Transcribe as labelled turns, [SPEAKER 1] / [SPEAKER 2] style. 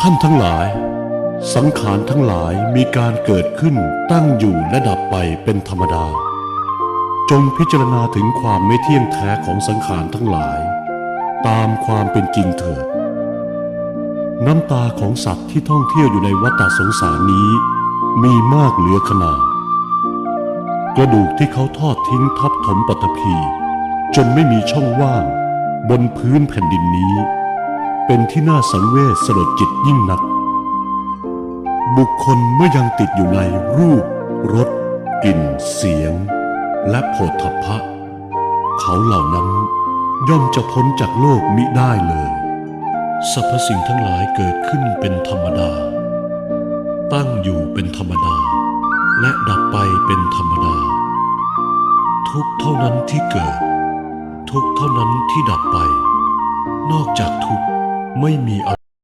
[SPEAKER 1] ท่านทั้งหลาย สังขารทั้งหลายมีการเกิดขึ้นตั้งอยู่และดับไปเป็นธรรมดา จงพิจารณาถึงความไม่เที่ยงแท้ของสังขารทั้งหลาย ตามความเป็นจริงเถิดน้ำตาของสัตว์ที่ท่องเที่ยวอยู่ในวัฏสงสารนี้ มีมากเหลือขนาดกระดูกที่เขาทอดทิ้งทับถมปฐพีจนไม่มีช่องว่าง บนพื้นแผ่นดินนี้ เป็นที่น่าสังเวชสลดจิตยิ่งนัก บุคคลเมื่อยังติดอยู่ในรูปรสกลิ่น เสียง และโผฏฐัพพะ เขาเหล่านั้นย่อมจะพ้นจากโลกมิได้เลยสรรพสิ่งทั้งหลายเกิดขึ้นเป็นธรรมดา ตั้งอยู่เป็นธรรมดา และดับไปเป็นธรรมดา ทุกเท่านั้นที่เกิด ทุกเท่านั้นที่ดับไป นอกจากทุกข ไม่มีอะไร